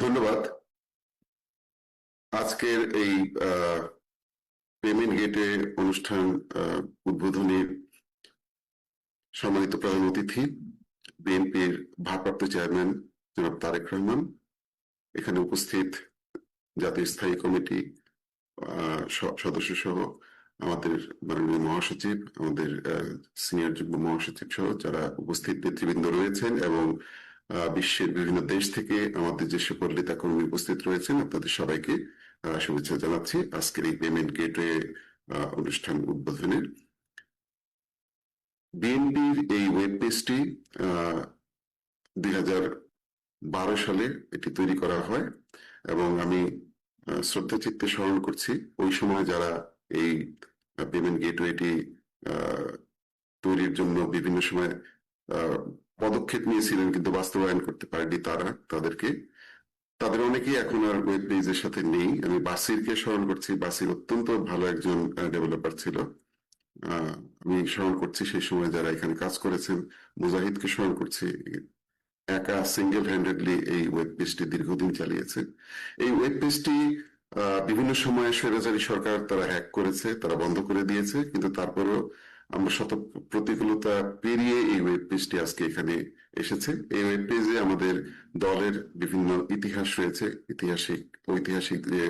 ধন্যবাদ। আজকের এই পেমেন্ট গেটে অনুষ্ঠান উদ্বোধনের সম্মানিত প্রধান অতিথি বিএনপির ভারপ্রাপ্ত চেয়ারম্যান জনাব তারেক রহমান, এখানে উপস্থিত জাতীয় স্থায়ী কমিটি সদস্য সহ আমাদের মাননীয় মহাসচিব, আমাদের সিনিয়র যুগ্ম মহাসচিব সহ যারা উপস্থিত নেতৃবৃন্দ রয়েছেন এবং বিশ্বের বিভিন্ন দেশ থেকে আমাদের যে সকল নেতা কর্মী উপস্থিত রয়েছেন, আপনাদের সবাইকে শুভেচ্ছা জানাচ্ছি আজকের এই পেমেন্ট গেটওয়ে অনুষ্ঠান উদ্বোধনের বিএনপির এই ওয়েব পেজটি দুই বারো সালে এটি তৈরি করা হয় এবং আমি শ্রদ্ধা চিত্তে স্মরণ করছি ওই সময় যারা এই পেমেন্ট গেটওয়েটি তৈরির জন্য বিভিন্ন সময় পদক্ষেপ নিয়েছিলেন কিন্তু বাস্তবায়ন করতে পারেনি তারা, তাদেরকে। তাদের অনেকেই এখন আর ওয়েব পেজের সাথে নেই। আমি বাসিরকে স্মরণ করছি। বাসির অত্যন্ত ভালো একজন ডেভেলপার ছিল। আমি স্মরণ করছি সেই সময় যারা এখানে কাজ করেছেন। মুজাহিদকে স্মরণ করছি। একা সিঙ্গেল হ্যান্ডেডলি এই ওয়েব পেজটি দীর্ঘদিন চালিয়েছে। এই ওয়েব পেজটি বিভিন্ন সময়ে সরকার তারা হ্যাক করেছে, তারা বন্ধ করে দিয়েছে, কিন্তু তারপরেও আমরা শত প্রতিকূলতা পেরিয়ে এই ওয়েব পেজটি আজকে এখানে এসেছে। এই ওয়েব পেজে আমাদের দলের বিভিন্ন ইতিহাস রয়েছে ঐতিহাসিক ঐতিহাসিক যে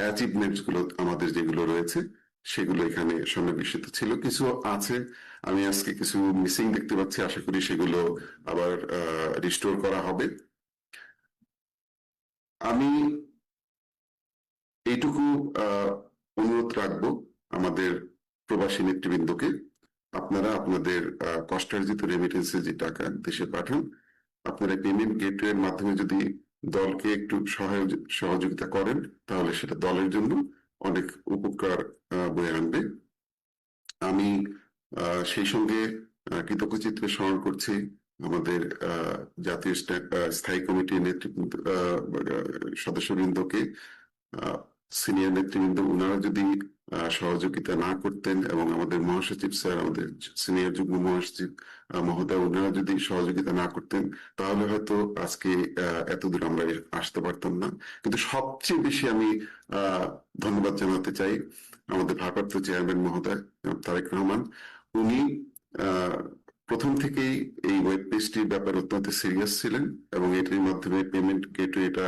অ্যাচিভমেন্টসগুলো আমাদের যেগুলো রয়েছে, সেগুলো এখানে সন্নিবেশিত ছিল। কিছু আছে, আমি আজকে কিছু মিসিং দেখতে পাচ্ছি, আশা করি সেগুলো আবার রিস্টোর করা হবে। আমি এইটুকু অনুরোধ রাখব আমাদের প্রবাসী নেতৃবৃন্দকে আপনারা আপনাদের কষ্টার্জিত রেমিটেন্সে যে টাকা দেশে পাঠান, আপনারা পেমেন্ট গেটওয়ের মাধ্যমে যদি দলকে একটু সহায়- সহযোগিতা করেন, তাহলে সেটা দলের জন্য অনেক উপকার বয়ে আনবে। আমি সেই সঙ্গে কৃতজ্ঞচিত্রে স্মরণ করছি আমাদের জাতীয় স্থায়ী কমিটির নেতৃবৃন্দ সদস্যবৃন্দকে সিনিয়র নেতৃবৃন্দ ওনারা যদি সহযোগিতা না করতেন এবং আমাদের মহাসচিব স্যার, আমাদের সিনিয়র যুগ্ম মহাসচিব মহোদয় ওনারা যদি সহযোগিতা না করতেন, তাহলে হয়তো আজকে এতদূর আমরা আসতে পারতাম না। কিন্তু সবচেয়ে বেশি আমি ধন্যবাদ জানাতে চাই আমাদের ভারপ্রাপ্ত চেয়ারম্যান মহোদয়, তারেক রহমান। উনি প্রথম থেকেই এই ওয়েব পেজটির ব্যাপারে অত্যন্ত সিরিয়াস ছিলেন এবং এটির মাধ্যমে পেমেন্ট গেটওয়ে এটা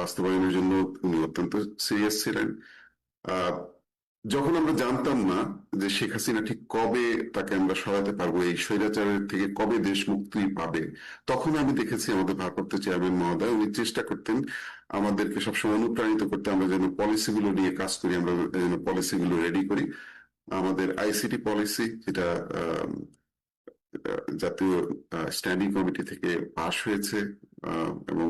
বাস্তবায়নের জন্য উনি অত্যন্ত সিরিয়াস ছিলেন। যখন আমরা জানতাম না যে শেখ হাসিনা ঠিক কবে তাকে আমরা সরাতে পারব, এই স্বৈরাচারের থেকে কবে দেশ মুক্তি পাবে, তখন আমি দেখেছি আমাদের ভারপ্রাপ্ত চেয়ারম্যান মহোদয়, উনি চেষ্টা করতেন আমাদেরকে সবসময় অনুপ্রাণিত করতে, আমরা যেন পলিসিগুলো নিয়ে কাজ করি, আমরা যেন পলিসিগুলো রেডি করি। আমাদের আইসিটি পলিসি যেটা জাতীয় স্ট্যান্ডিং কমিটি থেকে পাশ হয়েছে এবং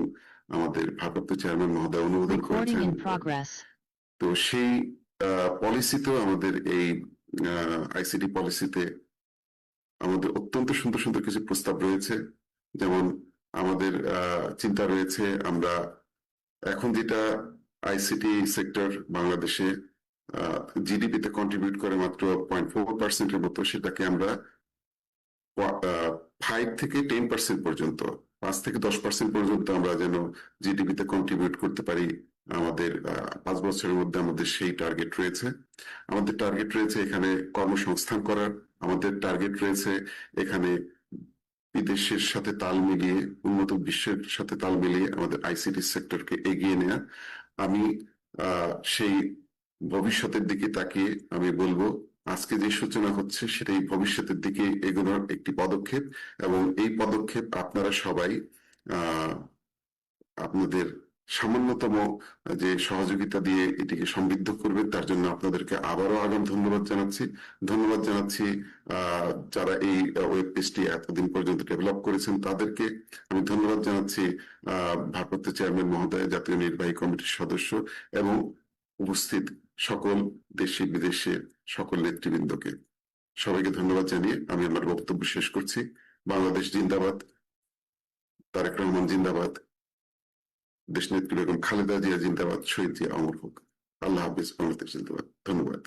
আমাদের ভারপ্রাপ্ত চেয়ারম্যান মহোদয় অনুমোদন করেছেন। তো সেই পলিসিতেও আমাদের এই আইসিটি পলিসিতে আমাদের অত্যন্ত সুন্দর সুন্দর কিছু প্রস্তাব রয়েছে। যেমন আমাদের চিন্তা রয়েছে আমরা এখন যেটা আইসিটি সেক্টর বাংলাদেশে জিডিপিতে কন্ট্রিবিউট করে মাত্র পয়েন্ট ফোর পার্সেন্টের মতো সেটাকে আমরা ফাইভ থেকে টেন পার্সেন্ট পর্যন্ত, পাঁচ থেকে দশ পার্সেন্ট পর্যন্ত আমরা যেন জিডিপিতে কন্ট্রিবিউট করতে পারি আমাদের পাঁচ বছরের মধ্যে আমাদের সেই টার্গেট রয়েছে। আমাদের টার্গেট রয়েছে এখানে কর্মসংস্থান করার, আমাদের টার্গেট রয়েছে এখানে বিদেশের সাথে তাল মিলিয়ে, উন্নত বিশ্বের সাথে তাল মিলিয়ে আমাদের আইসিটি সেক্টরকে এগিয়ে নেওয়া আমি সেই ভবিষ্যতের দিকে তাকিয়ে আমি বলব আজকে যে সূচনা হচ্ছে সেটাই ভবিষ্যতের দিকে এগোনোর একটি পদক্ষেপ এবং এই পদক্ষেপ আপনারা সবাই আপনাদের সামান্যতম যে সহযোগিতা দিয়ে এটিকে সমৃদ্ধ করবেন তার জন্য আপনাদেরকে আবারও আগাম ধন্যবাদ জানাচ্ছি। ধন্যবাদ জানাচ্ছি যারা এই ওয়েব পেজটি এতদিন পর্যন্ত ডেভেলপ করেছেন তাদেরকে। আমি ধন্যবাদ জানাচ্ছি আহ, ভারপ্রাপ্ত চেয়ারম্যান মহোদয় জাতীয় নির্বাহী কমিটির সদস্য এবং উপস্থিত সকল দেশে বিদেশের সকল নেতৃবৃন্দকে সবাইকে ধন্যবাদ জানিয়ে আমি আমার বক্তব্য শেষ করছি। বাংলাদেশ জিন্দাবাদ, তারেক রহমান জিন্দাবাদ দেশ নেত্রী বেগম খালেদা জিয়া জিন্দাবাদ, শহীদ জিয়া অমর হোক। আল্লাহ হাফিজ, বাংলাদেশ জিন্দাবাদ। ধন্যবাদ।